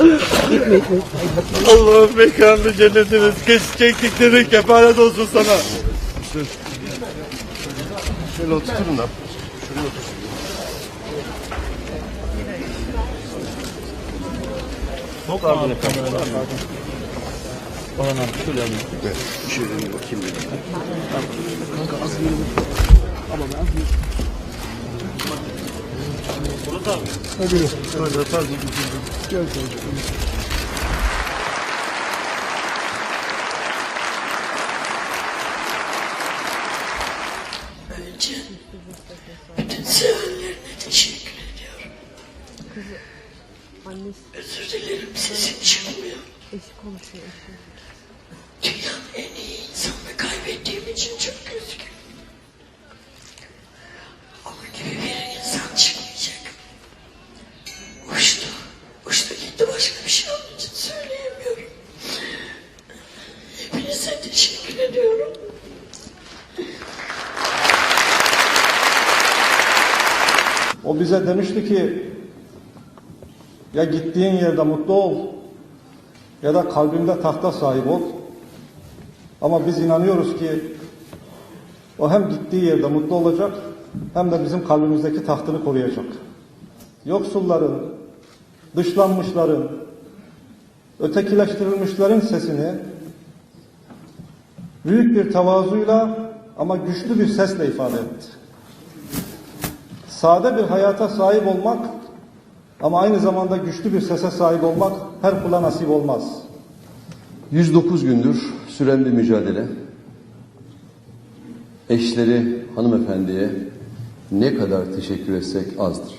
edin. Allah'ım mekanını cennetiniz. Kes çektiklerin kefaret olsun sana. Şöyle oturun da. Şuraya otur. Çok pardon efendim. Orhan abi şöyle alayım. Şöyle bir bakayım dedim. Kanka az bir Ama ben az bir Murat abi. Hadi. Hadi hadi. Gel kanka. Önce bütün sevenlerine teşekkür ediyorum. Özür dilerim sesim çıkmıyor. Dünyanın en iyi insanını kaybettiğim için çok O bize demişti ki ya gittiğin yerde mutlu ol ya da kalbinde tahta sahip ol. Ama biz inanıyoruz ki o hem gittiği yerde mutlu olacak hem de bizim kalbimizdeki tahtını koruyacak. Yoksulların, dışlanmışların, ötekileştirilmişlerin sesini büyük bir tavazuyla ama güçlü bir sesle ifade etti. Sade bir hayata sahip olmak ama aynı zamanda güçlü bir sese sahip olmak her kula nasip olmaz. 109 gündür süren bir mücadele. Eşleri hanımefendiye ne kadar teşekkür etsek azdır.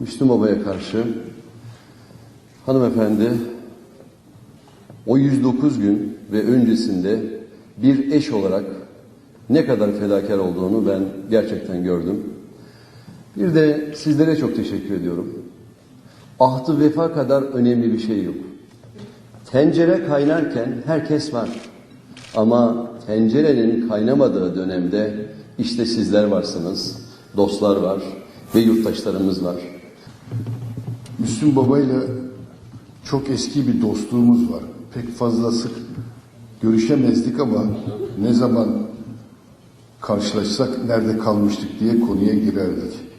Müslüm Baba'ya karşı hanımefendi o 109 gün ve öncesinde bir eş olarak ne kadar fedakar olduğunu ben gerçekten gördüm. Bir de sizlere çok teşekkür ediyorum. Ahtı vefa kadar önemli bir şey yok. Tencere kaynarken herkes var. Ama tencerenin kaynamadığı dönemde işte sizler varsınız, dostlar var ve yurttaşlarımız var. Müslüm Baba'yla çok eski bir dostluğumuz var. Pek fazla sık görüşemezdik ama ne zaman karşılaşsak nerede kalmıştık diye konuya girerdik.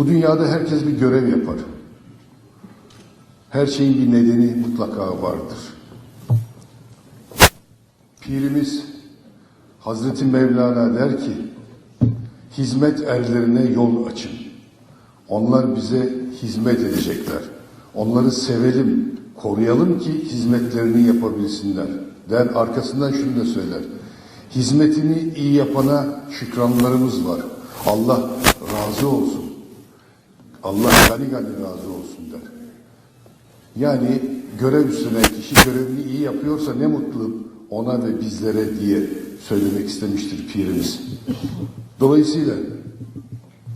Bu dünyada herkes bir görev yapar. Her şeyin bir nedeni mutlaka vardır. Pirimiz Hazreti Mevlana der ki, hizmet erlerine yol açın. Onlar bize hizmet edecekler. Onları sevelim, koruyalım ki hizmetlerini yapabilsinler. Der arkasından şunu da söyler. Hizmetini iyi yapana şükranlarımız var. Allah razı olsun. Allah gani gani razı olsun der. Yani görev üstüne kişi görevini iyi yapıyorsa ne mutlu ona ve bizlere diye söylemek istemiştir pirimiz. Dolayısıyla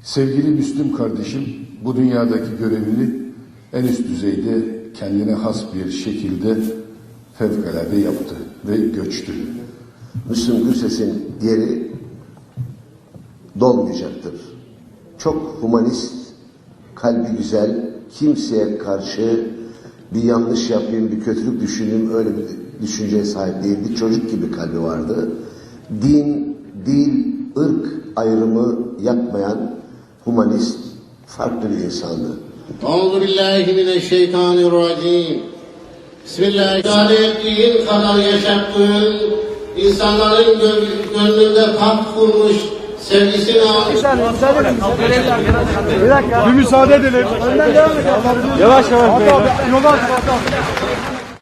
sevgili Müslüm kardeşim bu dünyadaki görevini en üst düzeyde kendine has bir şekilde fevkalade yaptı ve göçtü. Müslüm Gürses'in yeri dolmayacaktır. Çok humanist, kalbi güzel, kimseye karşı bir yanlış yapayım, bir kötülük düşüneyim öyle bir düşünceye sahip değildi. Çocuk gibi kalbi vardı. Din, dil, ırk ayrımı yapmayan humanist, farklı bir insandı. Euzu billahi mineşşeytanirracim. Bismillah. İdare ettiğin kadar yaşattığın, insanların gö- gönlünde taht kurmuş, sevgisini almış. Bir dakika. Bir müsaade edelim. Önden devam edelim. Yavaş yavaş. Yavaş yavaş.